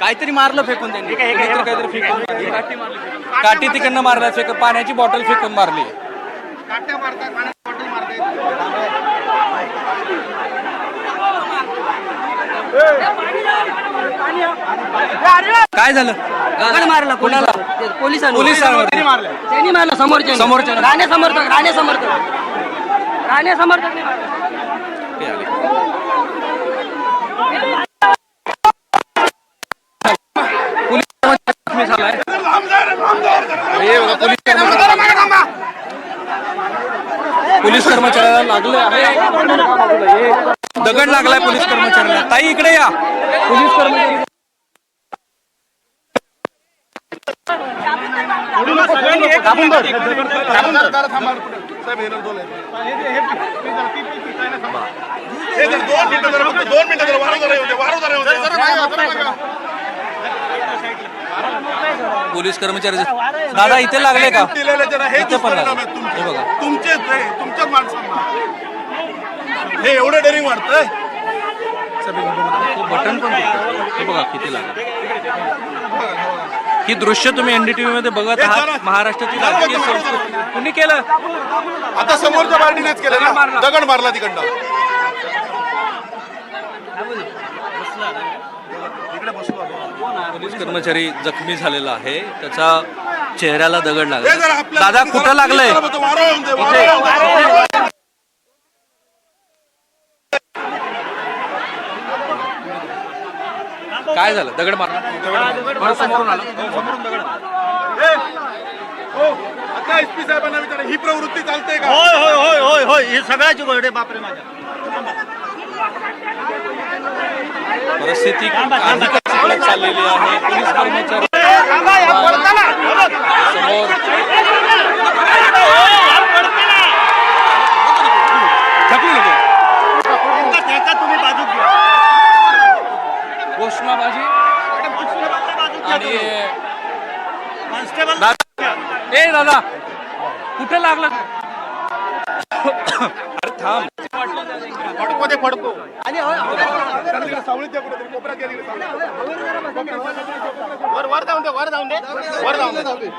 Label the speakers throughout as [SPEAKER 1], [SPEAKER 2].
[SPEAKER 1] काहीतरी मारलं फेकून त्यांनी. काहीतरी काहीतरी फेकून मारली. काठी मारली. फेकून. काठी तिकडनं मारला फेक पाण्याची बॉटल फेकून मारली.
[SPEAKER 2] काट्या मारतात पाण्याची बॉटल मारतात
[SPEAKER 1] काय झालं?
[SPEAKER 3] मारला?
[SPEAKER 1] कोणाला?
[SPEAKER 3] ते पोलिसांनी त्यांनी मारला समोरच्या
[SPEAKER 1] समोरच्या.
[SPEAKER 3] राणे समर्थक राणे समर्थक. राणे समर्थक.
[SPEAKER 1] हे बघा, पोलीस कर्मचारी. पोलीस कर्मचाऱ्याला लागले आहे. दगड लागलाय पोलीस कर्मचाऱ्याला. ताई इकडे या. पोलीस कर्मचारी.
[SPEAKER 2] दोन मिनिटं जरा
[SPEAKER 1] पोलीस कर्मचारी दादा इथे लागले का?
[SPEAKER 2] हे
[SPEAKER 1] इथे पण. हे
[SPEAKER 2] तुमचे.
[SPEAKER 1] बघा.
[SPEAKER 2] तुमचेच हे, तुमच्याच माणसांना. हे एवढं डेअरिंग वाटतंय
[SPEAKER 1] बटन पण. हे बघा किती लागले. ही दृश्य तुम्ही एनडीटीव्ही मध्ये बघत आहात. महाराष्ट्राची राजकीय संस्कृती. कुणी केलं?
[SPEAKER 2] आता समोरच्या पार्टीनेच केलं ना? दगड मारला तिकडनं.
[SPEAKER 1] पोलीस कर्मचारी जखमी झालेला आहे. त्याचा चेहऱ्याला दगड
[SPEAKER 2] हे
[SPEAKER 1] लागला दादा कुठं लागलंय. काय झालं? दगड मारला? समोरून आला.
[SPEAKER 2] हे, हो, आता एस पी साहेबांना विचारा. ही प्रवृत्ती चालते का?
[SPEAKER 4] होय होय होय होय होय. हे सगळ्याची बर्डे बापरे माझ्या.
[SPEAKER 1] परिस्थिती चाललेली आहे. पोलीस कर्मचारी समोर घोषणाबाजी आणि ए दादा कुठे लागलं? अरे थांब
[SPEAKER 2] फडको ते फडको त्याला तिकडे सावळीत द्या कुठेतरी, कोपऱ्यात द्या तिकडे सावळीत. वर वर जाऊन दे वर जाऊन दे वर जाऊन दे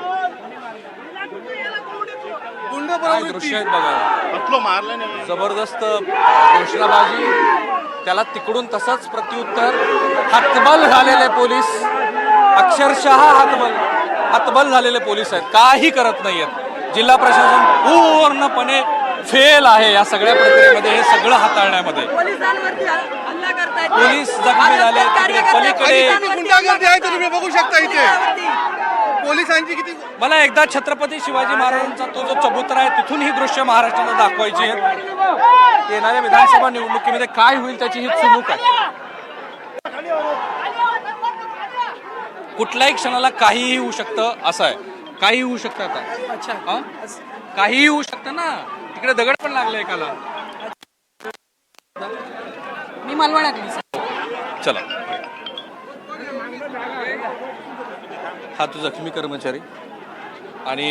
[SPEAKER 1] दृश्य आहेत बघा
[SPEAKER 2] कसलो मारलं नाही
[SPEAKER 1] जबरदस्त घोषणाबाजी त्याला तिकडून तसंच प्रत्युत्तर हतबल झालेले पोलीस अक्षरशः हतबल हतबल झालेले पोलीस आहेत काही करत नाहीयेत जिल्हा प्रशासन पूर्णपणे फेल आहे या सगळ्या प्रक्रियेमध्ये हे सगळं हाताळण्यामध्ये.
[SPEAKER 3] पोलिसांवरती हल्ला करतायत
[SPEAKER 1] पोलीस जखमी झाले पलीकडे
[SPEAKER 2] बघू शकता इथे? पोलिसांची किती
[SPEAKER 1] मला एकदा छत्रपती शिवाजी महाराजांचा तो जो चबुतरा आहे तिथून ही दृश्य महाराष्ट्राला दाखवायची आहेत येणाऱ्या विधानसभा निवडणुकीमध्ये काय होईल त्याची ही चुणूक आहे. कुठल्याही क्षणाला काहीही होऊ शकतं असं आहे. काही होऊ शकतं आता. अच्छा. काहीही होऊ शकतं ना. तिकडे दगड पण लागले एकाला.
[SPEAKER 3] मी मालवणातली
[SPEAKER 1] चला. हा तो जखमी कर्मचारी? आणि